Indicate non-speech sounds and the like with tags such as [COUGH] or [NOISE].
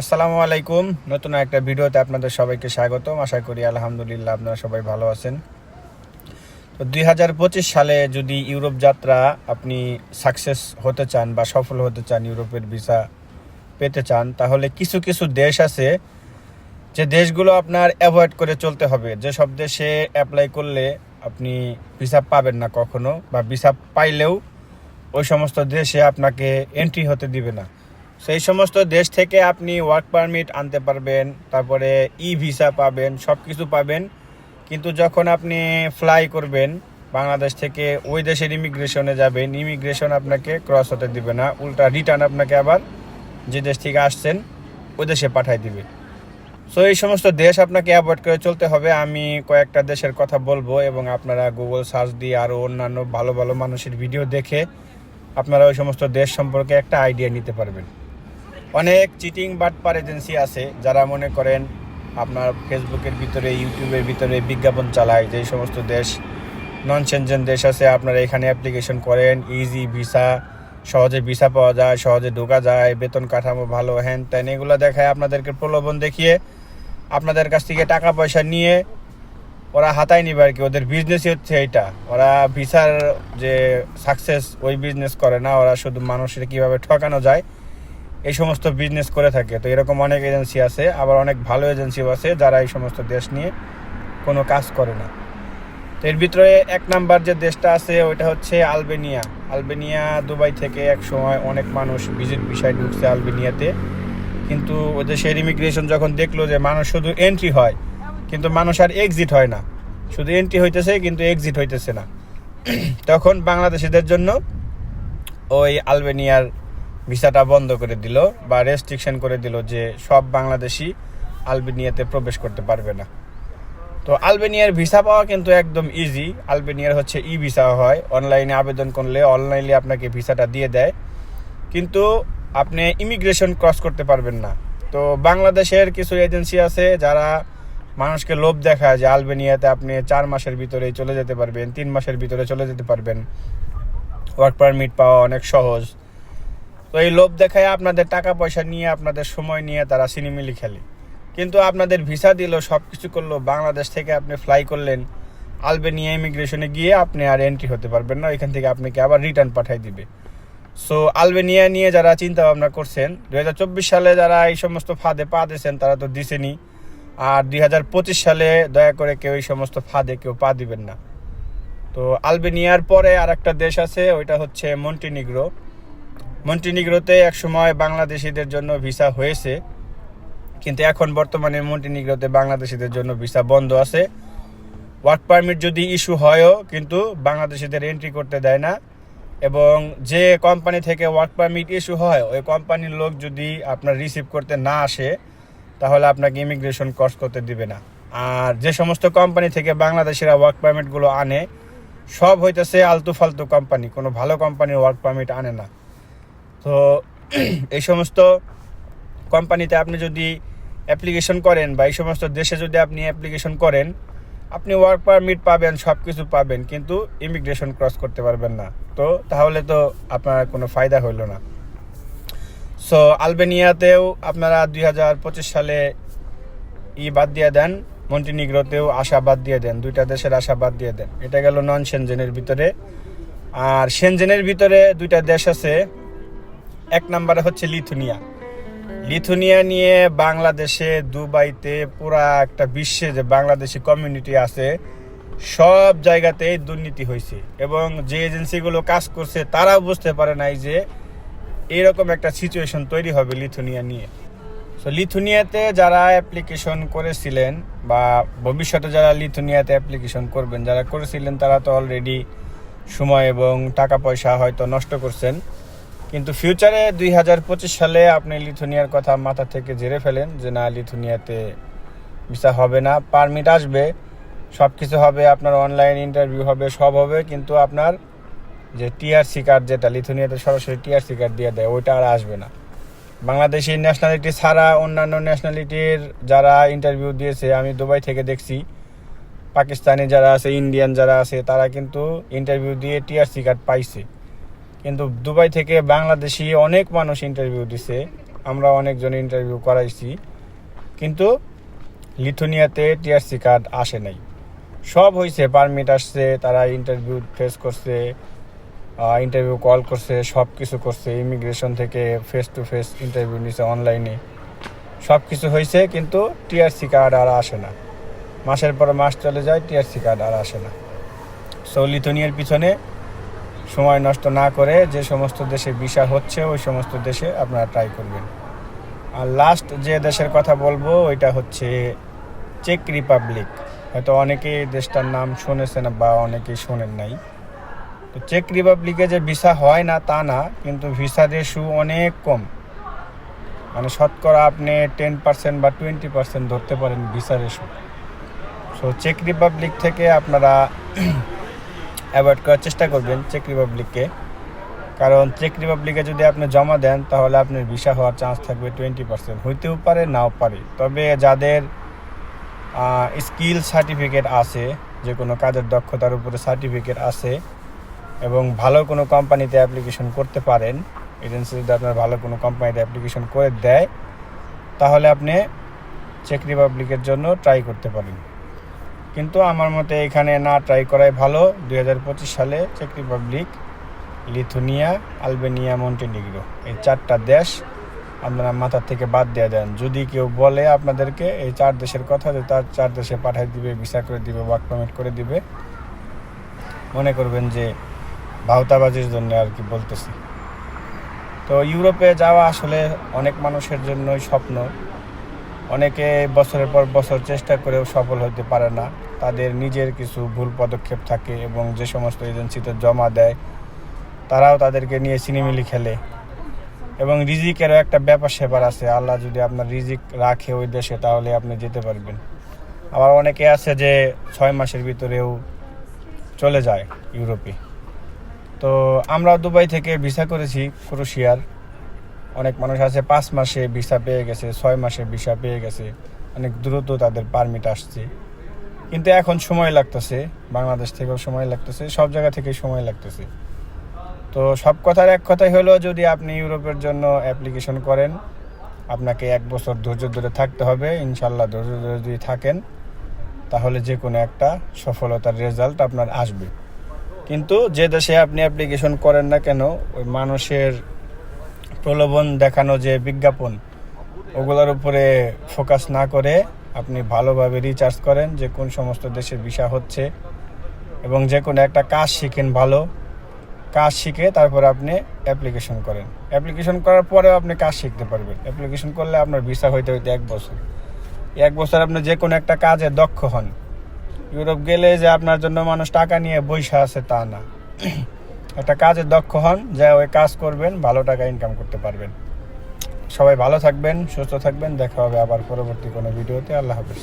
আসসালামু আলাইকুম। নতুন একটা ভিডিওতে আপনাদের সবাইকে স্বাগতম। আশা করি আলহামদুলিল্লাহ আপনারা সবাই ভালো আছেন। তো দুই হাজার পঁচিশ সালে যদি ইউরোপ যাত্রা আপনি সাকসেস হতে চান বা সফল হতে চান, ইউরোপের ভিসা পেতে চান, তাহলে কিছু কিছু দেশ আছে যে দেশগুলো আপনার অ্যাভয়েড করে চলতে হবে। যেসব দেশে অ্যাপ্লাই করলে আপনি ভিসা পাবেন না কখনো বা ভিসা পাইলেও ওই সমস্ত দেশে আপনাকে এন্ট্রি হতে দিবে না। সেই সমস্ত দেশ থেকে আপনি ওয়ার্ক পারমিট আনতে পারবেন, তারপরে ই ভিসা পাবেন সব কিছু পাবেন। কিন্তু যখন আপনি ফ্লাই করবেন, বাংলাদেশ থেকে ওই দেশের ইমিগ্রেশনে যাবেন ইমিগ্রেশন আপনাকে ক্রস হতে দিবে না, উল্টা রিটার্ন আপনাকে আবার যে দেশ থেকে আসছেন, ওই দেশে পাঠাই দিবে। সো এই সমস্ত দেশ আপনাকে অ্যাভয়েড করে চলতে হবে। আমি কয়েকটা দেশের কথা বলব এবং আপনারা গুগল সার্চ দিয়ে আরও অন্যান্য ভালো ভালো মানুষের ভিডিও দেখে আপনারা ওই সমস্ত দেশ সম্পর্কে একটা আইডিয়া নিতে পারবেন। অনেক চিটিং বাটপার এজেন্সি আছে যারা মনে করেন আপনার ফেসবুকের ভিতরে ইউটিউবের ভিতরে বিজ্ঞাপন চালায় যে সমস্ত দেশ নন সেনজেন দেশ আছে, আপনারা এখানে অ্যাপ্লিকেশন করেন ইজি ভিসা সহজে ভিসা পাওয়া যায়, সহজে ঢোকা যায়, বেতন কাঠামো ভালো, হ্যান ত্যান, এগুলো দেখায় আপনাদেরকে প্রলোভন দেখিয়ে আপনাদের কাছ থেকে টাকা পয়সা নিয়ে ওরা হাতায় নিবে আর কি। ওদের বিজনেসই হচ্ছে এইটা। ওরা ভিসার যে সাকসেস ওই বিজনেস করে না, ওরা শুধু মানুষের কীভাবে ঠকানো যায় এই সমস্ত বিজনেস করে থাকে। তো এরকম অনেক এজেন্সি আছে, আবার অনেক ভালো এজেন্সিও আছে যারা এই সমস্ত দেশ নিয়ে কোনো কাজ করে না। তো এর ভিতরে এক নাম্বার যে দেশটা আছে, ওইটা হচ্ছে আলবেনিয়া। আলবেনিয়া দুবাই থেকে এক সময় অনেক মানুষ ভিজিট বিষয় ঢুকছে আলবেনিয়াতে। কিন্তু ওই দেশের ইমিগ্রেশন যখন দেখল যে মানুষ শুধু এন্ট্রি হয়, কিন্তু মানুষ আর এক্সিট হয় না। শুধু এন্ট্রি হইতেছে, কিন্তু এক্সিট হইতেছে না। তখন বাংলাদেশিদের জন্য ওই আলবেনিয়ার ভিসাটা বন্ধ করে দিল বা রেস্ট্রিকশন করে দিল যে সব বাংলাদেশি আলবেনিয়াতে প্রবেশ করতে পারবে না। তো আলবেনিয়ার ভিসা পাওয়া কিন্তু একদম ইজি আলবেনিয়ার হচ্ছে ই ভিসা হয়। অনলাইনে আবেদন করলে অনলাইনে আপনাকে ভিসাটা দিয়ে দেয়। কিন্তু আপনি ইমিগ্রেশন ক্রস করতে পারবেন না। তো বাংলাদেশের কিছু এজেন্সি আছে যারা মানুষকে লোভ দেখায় যে আলবেনিয়াতে আপনি চার মাসের ভিতরে চলে যেতে পারবেন, তিন মাসের ভিতরে চলে যেতে পারবেন। ওয়ার্ক পারমিট পাওয়া অনেক সহজ। তো এই লোভ দেখায় আপনাদের টাকা পয়সা নিয়ে, আপনাদের সময় নিয়ে তারা সিনেমিলি খেলে। কিন্তু আপনাদের ভিসা দিল সব কিছু করল, বাংলাদেশ থেকে আপনি ফ্লাই করলেন, আলবেনিয়া ইমিগ্রেশনে গিয়ে আপনি আর এন্ট্রি হতে পারবেন না এখান থেকে আপনাকে আবার রিটার্ন পাঠাই দিবে। সো আলবেনিয়া নিয়ে যারা চিন্তা ভাবনা করছেন, দুই হাজার চব্বিশ সালে যারা এই সমস্ত ফাঁদে পা দিয়েছেন, তারা তো দিছেনি। আর দুই হাজার পঁচিশ সালে দয়া করে কেউ এই সমস্ত ফাঁদে কেউ পা দিবেন না। তো আলবেনিয়ার পরে আর একটা দেশ আছে, ওইটা হচ্ছে মন্টিনিগ্রো। মন্টিনিগ্রোতে এক সময় বাংলাদেশিদের জন্য ভিসা হয়েছে, কিন্তু এখন বর্তমানে মন্টিনিগ্রোতে বাংলাদেশিদের জন্য ভিসা বন্ধ আছে। ওয়ার্ক পারমিট যদি ইস্যু হয়ও, কিন্তু বাংলাদেশিদের এন্ট্রি করতে দেয় না। এবং যে কোম্পানি থেকে ওয়ার্ক পারমিট ইস্যু হয়, ওই কোম্পানির লোক যদি আপনার রিসিভ করতে না আসে, তাহলে আপনাকে ইমিগ্রেশন কোর্স করতে দিবে না। আর যে সমস্ত কোম্পানি থেকে বাংলাদেশিরা ওয়ার্ক পারমিটগুলো আনে, সব হইতেছে আলতু ফালতু কোম্পানি, কোনো ভালো কোম্পানির ওয়ার্ক পারমিট আনে না। তো [CLEARS THROAT] এই সমস্ত কোম্পানিতে আপনি যদি অ্যাপ্লিকেশন করেন বা এই সমস্ত দেশে যদি আপনি অ্যাপ্লিকেশন করেন, আপনি ওয়ার্ক পারমিট পাবেন সব কিছু পাবেন, কিন্তু ইমিগ্রেশন ক্রস করতে পারবেন না। তো তাহলে তো আপনার কোনো ফায়দা হইল না। সো আলবেনিয়াতেও আপনারা দুই হাজার পঁচিশ সালে ই বাদ দিয়ে দেন, মন্টিনিগ্রোতেও আশা বাদ দিয়ে দেন, দুইটা দেশের আশা বাদ দিয়ে দেন। এটা গেল নন সেনজেনের ভিতরে। আর সেনজেনের ভিতরে দুইটা দেশ আছে এক নম্বরে হচ্ছে লিথুনিয়া। লিথুনিয়া নিয়ে বাংলাদেশে, দুবাইতে পুরা একটা বিশ্বে যে বাংলাদেশি কমিউনিটি আছে, সব জায়গাতেই দুর্নীতি হয়েছে এবং যে এজেন্সিগুলো কাজ করছে, তারাও বুঝতে পারে নাই যে এরকম একটা সিচুয়েশন তৈরি হবে লিথুনিয়া নিয়ে। সো লিথুনিয়াতে যারা অ্যাপ্লিকেশন করেছিলেন বা ভবিষ্যতে যারা লিথুনিয়াতে অ্যাপ্লিকেশন করবেন, যারা করেছিলেন তারা তো অলরেডি সময় এবং টাকা পয়সা হয়তো নষ্ট করছেন। কিন্তু ফিউচারে দুই হাজার পঁচিশ সালে আপনি লিথুনিয়ার কথা মাথা থেকে ঝেড়ে ফেলেন যে না, লিথুনিয়াতে ভিসা হবে না পারমিট আসবে সব কিছু হবে, আপনার অনলাইন ইন্টারভিউ হবে, সব হবে, কিন্তু আপনার যে টিআরসি কার্ড যেটা লিথুনিয়াতে সরাসরি টিআরসি কার্ড দিয়ে দেয়, ওইটা আর আসবে না। বাংলাদেশি ন্যাশনালিটি ছাড়া অন্যান্য ন্যাশনালিটির যারা ইন্টারভিউ দিয়েছে, আমি দুবাই থেকে দেখছি, পাকিস্তানি যারা আছে ইন্ডিয়ান যারা আছে, তারা কিন্তু ইন্টারভিউ দিয়ে টিআরসি কার্ড পাইছে। কিন্তু দুবাই থেকে বাংলাদেশি অনেক মানুষ ইন্টারভিউ দিছে। আমরা অনেকজন ইন্টারভিউ করাইছি। কিন্তু লিথুনিয়াতে টিআরসি কার্ড আসে নাই। সব হয়েছে পারমিট আসছে, তারা ইন্টারভিউ ফেস করছে ইন্টারভিউ কল করছে সব কিছু করছে। ইমিগ্রেশন থেকে ফেস টু ফেস ইন্টারভিউ নিছে অনলাইনে সব কিছু হয়েছে কিন্তু টিআরসি কার্ড আর আসে না। মাসের পর মাস চলে যায় টিআরসি কার্ড আর আসে না। সো লিথুনিয়ার পিছনে সময় নষ্ট না করে যে সমস্ত দেশে ভিসা হচ্ছে, ওই সমস্ত দেশে আপনারা ট্রাই করবেন। আর লাস্ট যে দেশের কথা বলব, ওইটা হচ্ছে চেক রিপাবলিক হয়তো অনেকেই দেশটার নাম শুনেছেন বা অনেকেই শোনেন নাই। তো চেক রিপাবলিকে যে ভিসা হয় না, তা না, কিন্তু ভিসা রেশু অনেক কম। মানে শতকরা আপনি টেন পার্সেন্ট বা টোয়েন্টি পার্সেন্ট ধরতে পারেন ভিসা রেশু সো চেক রিপাবলিক থেকে আপনারা অ্যাভয়েড করার চেষ্টা করবেন চেক রিপাবলিককে কারণ চেক রিপাবলিকে যদি আপনি জমা দেন, তাহলে আপনার ভিসা হওয়ার চান্স থাকবে টোয়েন্টি পার্সেন্ট হইতেও পারে, নাও পারে। তবে যাদের স্কিল সার্টিফিকেট আছে যে কোনো কাজের দক্ষতার উপরে সার্টিফিকেট আছে, এবং ভালো কোনো কোম্পানিতে অ্যাপ্লিকেশন করতে পারেন এজেন্সি যদি আপনার ভালো কোনো কোম্পানিতে অ্যাপ্লিকেশন করে দেয়, তাহলে আপনি চেক রিপাবলিকের জন্য ট্রাই করতে পারেন। কিন্তু আমার মতে এখানে না ট্রাই করাই ভালো। দুই হাজার পঁচিশ সালে চেক রিপাবলিক লিথুনিয়া আলবেনিয়া মন্টেনিগ্রো এই চারটা দেশ আপনারা মাথার থেকে বাদ দিয়ে দেন। যদি কেউ বলে আপনাদেরকে এই চার দেশের কথা যে তার চার দেশে পাঠাই দিবে ভিসা করে দিবে ওয়ার্ক পারমিট করে দিবে, মনে করবেন যে ভাওতাবাজির জন্য আর কি বলতেছি। তো ইউরোপে যাওয়া আসলে অনেক মানুষের জন্যই স্বপ্ন। অনেকে বছরের পর বছর চেষ্টা করেও সফল হতে পারে না। তাদের নিজের কিছু ভুল পদক্ষেপ থাকে এবং যে সমস্ত এজেন্সিতে জমা দেয়, তারাও তাদেরকে নিয়ে সিনেমিলি খেলে। এবং রিজিকেরও একটা ব্যাপার সেপার আছে। আল্লাহ যদি আপনার রিজিক রাখে ওই দেশে, তাহলে আপনি যেতে পারবেন। আবার অনেকে আছে যে ছয় মাসের ভিতরেও চলে যায় ইউরোপে। তো আমরা দুবাই থেকে ভিসা করেছি ক্রোশিয়ার। অনেক মানুষ আছে, পাঁচ মাসে ভিসা পেয়ে গেছে, ছয় মাসে ভিসা পেয়ে গেছে, অনেক দ্রুত তাদের পারমিট আসছে। কিন্তু এখন সময় লাগতেছে, বাংলাদেশ থেকেও সময় লাগতেছে, সব জায়গা থেকে সময় লাগতেছে। তো সব কথার এক কথাই হলো, যদি আপনি ইউরোপের জন্য অ্যাপ্লিকেশন করেন, আপনাকে এক বছর ধৈর্য ধরে থাকতে হবে ইনশাল্লাহ ধৈর্য ধরে যদি থাকেন, তাহলে যে কোনো একটা সফলতার রেজাল্ট আপনার আসবে। কিন্তু যে দেশে আপনি অ্যাপ্লিকেশন করেন না কেন, ওই মানুষের প্রলোভন দেখানো যে বিজ্ঞাপন, ওগুলোর উপরে ফোকাস না করে আপনি ভালোভাবে রিচার্জ করেন যে কোন সমস্ত দেশে ভিসা হচ্ছে এবং যে কোনো একটা কাজ শিখেন ভালো। কাজ শিখে তারপরে আপনি অ্যাপ্লিকেশন করেন। অ্যাপ্লিকেশন করার পরেও আপনি কাজ শিখতে পারবেন। অ্যাপ্লিকেশন করলে আপনার ভিসা হইতে হইতে এক বছর। এক বছর আপনি যে কোনো একটা কাজে দক্ষ হন। ইউরোপ গেলে যে আপনার জন্য মানুষ টাকা নিয়ে বৈশা আছে তা না। একটা কাজে দক্ষ হন, যা ওই কাজ করবেন, ভালো টাকা ইনকাম করতে পারবেন। সবাই ভালো থাকবেন, সুস্থ থাকবেন, দেখা হবে আবার পরবর্তী কোনো ভিডিওতে। আল্লাহ হাফিজ।